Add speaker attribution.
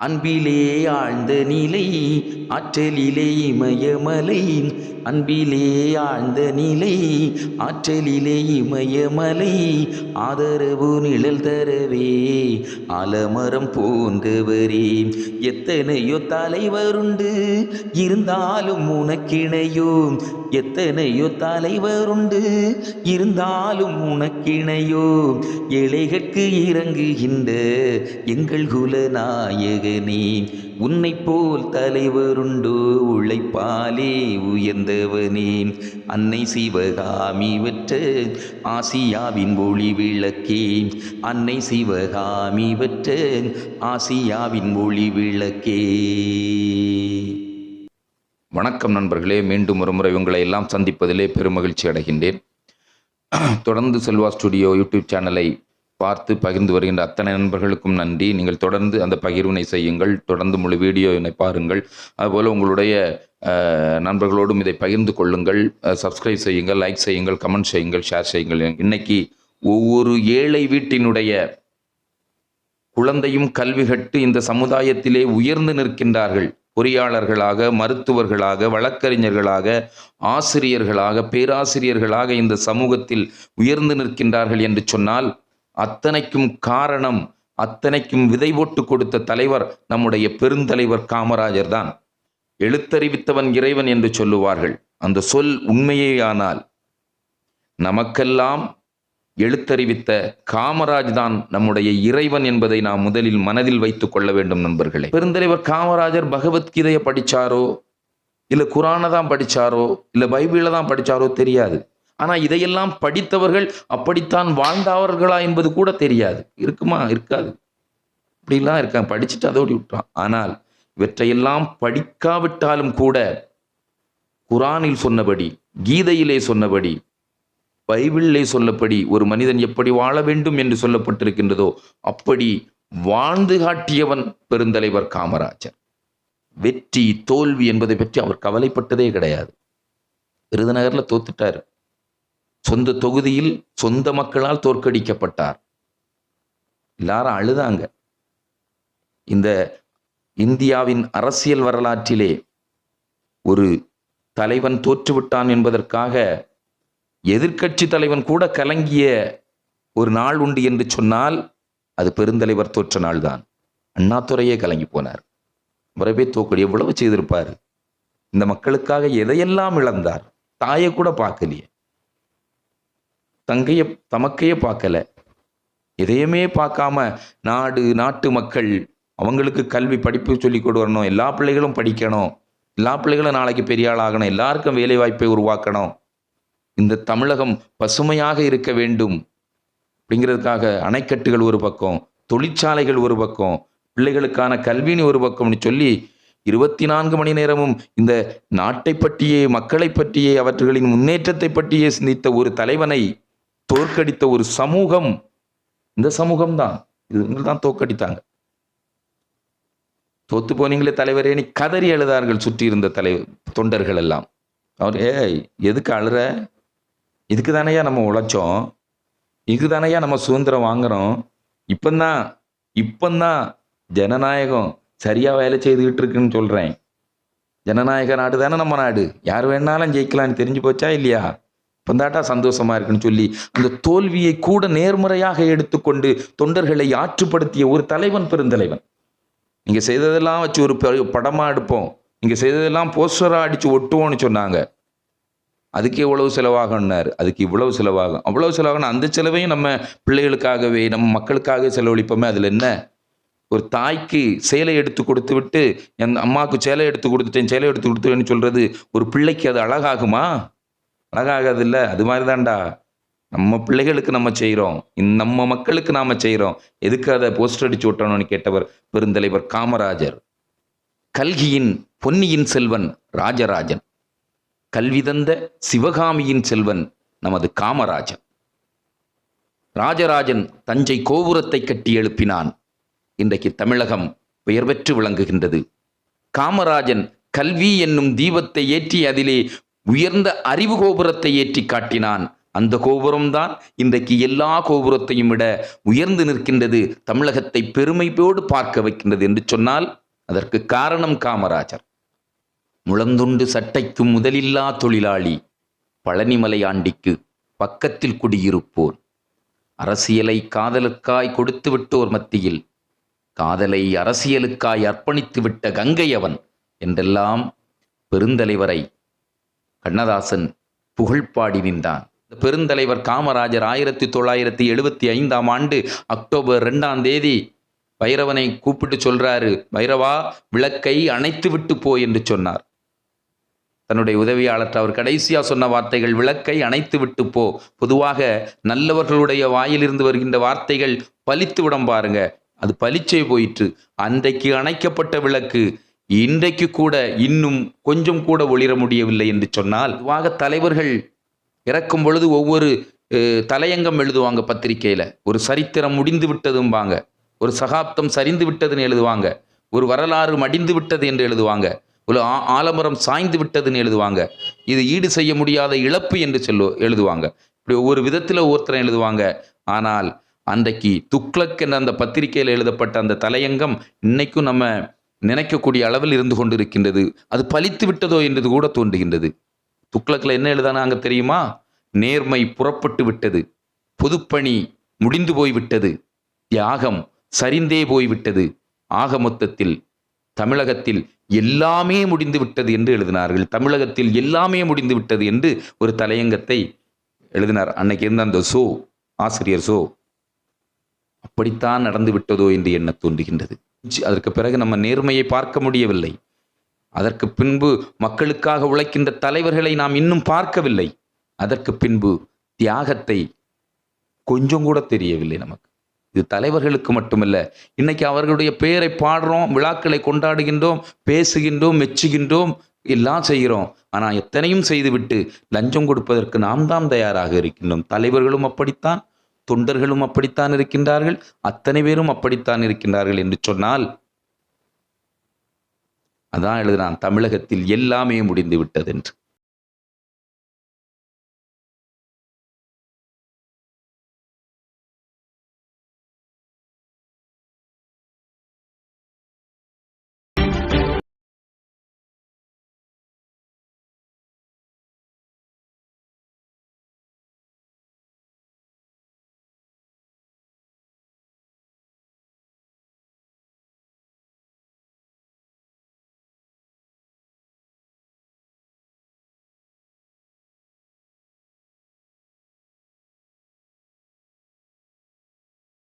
Speaker 1: அன்பிலே ஆழ்ந்த நிலை ஆற்றலிலே இமயமலை. அன்பிலே ஆழ்ந்த நிலை ஆற்றலிலே இமயமலை. ஆதரவு நிழல் தரவே ஆலமரம் போன்றவரே. எத்தனையோ தலைவருண்டு இருந்தாலும் உனக்கிணையோ எத்தனையோ தலைவருண்டு? இருந்தாலும் உனக்கிணையோ? ஏழைகட்கு இறங்குகின்ற எங்கள் குலநாயகனே உன்னை போல் தலைவருண்டோ உழைப்பாலே உயர்ந்தவனே. அன்னை சிவகாமி வெற்ற ஆசியாவின் ஒளி விளக்கே அன்னை சிவகாமி வெற்ற ஆசியாவின் ஒளி விளக்கே. வணக்கம் நண்பர்களே மீண்டும் ஒரு முறை உங்களை எல்லாம் சந்திப்பதிலே பெருமகிழ்ச்சி அடைகின்றேன். தொடர்ந்து செல்வா ஸ்டுடியோ யூடியூப் சேனலை பார்த்து பகிர்ந்து வருகின்ற அத்தனை நண்பர்களுக்கும் நன்றி. நீங்கள் தொடர்ந்து அந்த பகிர்வினை செய்யுங்கள். தொடர்ந்து முழு வீடியோவினை பாருங்கள். அதுபோல் உங்களுடைய நண்பர்களோடும் இதை பகிர்ந்து கொள்ளுங்கள். சப்ஸ்கிரைப் செய்யுங்கள் லைக் செய்யுங்கள் கமெண்ட் செய்யுங்கள் ஷேர் செய்யுங்கள். இன்னைக்கு ஒவ்வொரு ஏழை வீட்டினுடைய குழந்தையும் கல்வி கட்டு இந்த சமுதாயத்திலே உயர்ந்து நிற்கின்றார்கள். பொறியாளர்களாக மருத்துவர்களாக வழக்கறிஞர்களாக ஆசிரியர்களாக பேராசிரியர்களாக இந்த சமூகத்தில் உயர்ந்து நிற்கின்றார்கள் என்று சொன்னால் அத்தனைக்கும் காரணம் அத்தனைக்கும் விதை போட்டு கொடுத்த தலைவர் நம்முடைய பெருந்தலைவர் காமராஜர் தான். எழுத்தறிவித்தவன் இறைவன் என்று சொல்லுவார்கள். அந்த சொல் உண்மையேயானால் நமக்கெல்லாம் எழுத்தறிவித்த காமராஜ் தான் நம்முடைய இறைவன் என்பதை நாம் முதலில் மனதில் வைத்துக் கொள்ள வேண்டும் நண்பர்களே. பெருந்தலைவர் காமராஜர் பகவத்கீதையை படிச்சாரோ இல்ல குரானை தான் படிச்சாரோ இல்ல பைபிளை தான் படிச்சாரோ தெரியாது. ஆனா இதையெல்லாம் படித்தவர்கள் அப்படித்தான் வாழ்ந்தவர்களா என்பது கூட தெரியாது. இருக்குமா? இருக்காது. இப்படிலாம் இருக்கான் படிச்சுட்டு அதோடி விட்டுறான். ஆனால் இவற்றையெல்லாம் படிக்காவிட்டாலும் கூட குரானில் சொன்னபடி கீதையிலே சொன்னபடி பைபிளிலே சொல்லப்படி ஒரு மனிதன் எப்படி வாழ வேண்டும் என்று சொல்லப்பட்டிருக்கின்றதோ அப்படி வாழ்ந்து காட்டியவன் பெருந்தலைவர் காமராஜர். வெற்றி தோல்வி என்பதை பற்றி அவர் கவலைப்பட்டதே கிடையாது. விருதுநகர்ல தோத்துட்டார். சொந்த தொகுதியில் சொந்த மக்களால் தோற்கடிக்கப்பட்டார். எல்லாரும் அழுதாங்க. இந்த இந்தியாவின் அரசியல் வரலாற்றிலே ஒரு தலைவன் தோற்றுவிட்டான் என்பதற்காக எதிர்க்கட்சி தலைவன் கூட கலங்கிய ஒரு நாள் உண்டு என்று சொன்னால் அது பெருந்தலைவர் தோற்ற நாள் தான் கலங்கி போனார். முறைவே தோக்கடி எவ்வளவு செய்திருப்பார்? இந்த மக்களுக்காக எதையெல்லாம் இழந்தார்? தாயை கூட பார்க்கலையே. தங்கைய தமக்கையே பார்க்கல. எதையுமே பார்க்காம நாடு நாட்டு மக்கள் அவங்களுக்கு கல்வி படிப்பு சொல்லி கொண்டு வரணும் எல்லா பிள்ளைகளும் படிக்கணும் எல்லா பிள்ளைகளும் நாளைக்கு பெரிய ஆளாகணும் எல்லாருக்கும் வேலை வாய்ப்பை உருவாக்கணும். இந்த தமிழகம் பசுமையாக இருக்க வேண்டும் அப்படிங்கிறதுக்காக அணைக்கட்டுகள் ஒரு பக்கம் தொழிற்சாலைகள் ஒரு பக்கம் பிள்ளைகளுக்கான கல்வின்னு ஒரு பக்கம்னு சொல்லி இருபத்தி நான்கு மணி நேரமும் இந்த நாட்டை பற்றியே மக்களை பற்றியே அவர்களின் முன்னேற்றத்தை பற்றியே சிந்தித்த ஒரு தலைவனை தோற்கடித்த ஒரு சமூகம் இந்த சமூகம் தான் இது தான் தோற்கடித்தாங்க. தோத்து போனீங்களே தலைவரே நீ கதறி எழுதார்கள் சுற்றி இருந்த தலைவர் தொண்டர்கள் எல்லாம். அவர் ஏய் எதுக்கு அழுற? இதுக்கு தானையா நம்ம உழைச்சோம்? இதுக்கு தானையா நம்ம சுதந்திரம் வாங்குறோம்? இப்பந்தான் இப்பந்தான் ஜனநாயகம் சரியாக வேலை செய்துக்கிட்டு இருக்குன்னு சொல்கிறேன் ஜனநாயக நாடு தானே நம்ம நாடு. யார் வேணாலும் ஜெயிக்கலாம்னு தெரிஞ்சு போச்சா இல்லையா? இப்பந்தாட்டா சந்தோஷமா இருக்குன்னு சொல்லி அந்த தோல்வியை கூட நேர்முறையாக எடுத்துக்கொண்டு தொண்டர்களை ஆற்றுப்படுத்திய ஒரு தலைவன் பெருந்தலைவன். நீங்க செய்ததெல்லாம் வச்சு ஒரு பெ- படமா எடுப்போம். நீங்க செய்ததெல்லாம் போஸ்டரா அடிச்சு ஒட்டுவோம்னு சொன்னாங்க. அதுக்கு எவ்வளவு செலவாகணும்னாரு அதுக்கு இவ்வளவு செலவாகும். அவ்வளவு செலவாகணும் அந்த செலவையும் நம்ம பிள்ளைகளுக்காகவே நம்ம மக்களுக்காக செலவழிப்போமே. அதில் என்ன? ஒரு தாய்க்கு சேலை எடுத்து கொடுத்து விட்டு என் அம்மாவுக்கு சேலை எடுத்து கொடுத்துட்டேன் சேலை எடுத்து கொடுத்துட்டேன்னு சொல்கிறது ஒரு பிள்ளைக்கு அது அழகாகுமா? அழகாகாது இல்லை அது மாதிரி தான்டா நம்ம பிள்ளைகளுக்கு நம்ம செய்கிறோம் நம்ம மக்களுக்கு நாம் செய்கிறோம் எதுக்கு அதை போஸ்டர் அடிச்சு விட்டணும்னு கேட்டவர் பெருந்தலைவர் காமராஜர். கல்கியின் பொன்னியின் செல்வன் ராஜராஜன். கல்வி தந்த சிவகாமியின் செல்வன் நமது காமராஜன். ராஜராஜன் தஞ்சை கோபுரத்தை கட்டி எழுப்பினான். இன்றைக்கு தமிழகம் பெயர் பெற்று விளங்குகின்றது. காமராஜன் கல்வி என்னும் தீபத்தை ஏற்றி அதிலே உயர்ந்த அறிவு கோபுரத்தை ஏற்றி காட்டினான். அந்த கோபுரம்தான் இன்றைக்கு எல்லா கோபுரத்தையும் விட உயர்ந்து நிற்கின்றது தமிழகத்தை பெருமையோடு பார்க்க வைக்கின்றது என்று சொன்னால் அதற்கு காரணம் காமராஜர். முழந்துண்டு சட்டைக்கு முதலில்லா தொழிலாளி பழனிமலை ஆண்டிக்கு பக்கத்தில் குடியிருப்போர். அரசியலை காதலுக்காய் கொடுத்து விட்டோர் மத்தியில் காதலை அரசியலுக்காய் அர்ப்பணித்து விட்ட கங்கை அவன் என்றெல்லாம் பெருந்தலைவரை கண்ணதாசன் புகழ்பாடி நின்றான். இந்த பெருந்தலைவர் காமராஜர் ஆயிரத்தி தொள்ளாயிரத்தி எழுபத்தி ஐந்தாம் ஆண்டு அக்டோபர் ரெண்டாம் தேதி பைரவனை கூப்பிட்டு சொல்றாரு பைரவா விளக்கை அணைத்து விட்டு போ என்று சொன்னார். தன்னுடைய உதவியாளர் அவர் கடைசியா சொன்ன வார்த்தைகள் விளக்கை அணைத்து விட்டு போ. பொதுவாக நல்லவர்களுடைய வாயிலிருந்து வருகின்ற வார்த்தைகள் பலித்து விடம் பாருங்க. அது பலிச்சே போயிற்று. அன்றைக்கு அணைக்கப்பட்ட விளக்கு இன்றைக்கு கூட இன்னும் கொஞ்சம் கூட ஒளிர முடியவில்லை என்று சொன்னால் பொதுவாக தலைவர்கள் இறக்கும் பொழுது ஒவ்வொரு தலையங்கம் எழுதுவாங்க பத்திரிக்கையில ஒரு சரித்திரம் முடிந்து விட்டதும்பாங்க. ஒரு சகாப்தம் சரிந்து விட்டதுன்னு எழுதுவாங்க. ஒரு வரலாறு மடிந்து விட்டது என்று எழுதுவாங்க. ஒரு ஆ- ஆலமரம் சாய்ந்து விட்டதுன்னு எழுதுவாங்க. இது ஈடு செய்ய முடியாத இழப்பு என்று சொல்லு எழுதுவாங்க. இப்படி ஒவ்வொரு விதத்தில் ஒவ்வொருத்தரும் எழுதுவாங்க. ஆனால் அன்றைக்கு துக்ளக் என்ற அந்த பத்திரிகையில் எழுதப்பட்ட அந்த தலையங்கம் இன்னைக்கும் நம்ம நினைக்கக்கூடிய அளவில் இருந்து கொண்டிருக்கின்றது. அது பலித்து விட்டதோ என்றது கூட தோன்றுகின்றது. துக்ளக்கில் என்ன எழுதானாங்க தெரியுமா? நேர்மை புறப்பட்டு விட்டது. பொதுப்பணி முடிந்து போய்விட்டது தியாகம் சரிந்தே போய்விட்டது ஆக மொத்தத்தில் தமிழகத்தில் எல்லாமே முடிந்து விட்டது என்று எழுதினார்கள். தமிழகத்தில் எல்லாமே முடிந்து விட்டது என்று ஒரு தலையங்கத்தை எழுதினார். அன்னைக்கு இருந்த அந்த சோ ஆசிரியர் சோ அப்படித்தான் நடந்து விட்டதோ என்று எண்ண தோன்றுகின்றது. அதற்கு பிறகு நம்ம நேர்மையை பார்க்க முடியவில்லை. அதற்கு பின்பு மக்களுக்காக உழைக்கின்ற தலைவர்களை நாம் இன்னும் பார்க்கவில்லை. அதற்கு பின்பு தியாகத்தை கொஞ்சம் கூட தெரியவில்லை நமக்கு. இது தலைவர்களுக்கு மட்டுமல்ல இன்னைக்கு அவர்களுடைய பெயரை பாடுறோம் விழாக்களை கொண்டாடுகின்றோம் பேசுகின்றோம் மெச்சுகின்றோம் எல்லாம் செய்கிறோம். ஆனால் எத்தனையும் செய்துவிட்டு லஞ்சம் கொடுப்பதற்கு நாம் தான் தயாராக இருக்கின்றோம். தலைவர்களும் அப்படித்தான் தொண்டர்களும் அப்படித்தான் இருக்கின்றார்கள் அத்தனை பேரும் அப்படித்தான் இருக்கின்றார்கள் என்று சொன்னால் அதான் எழுதுறான் தமிழகத்தில் எல்லாமே முடிந்து விட்டது என்று.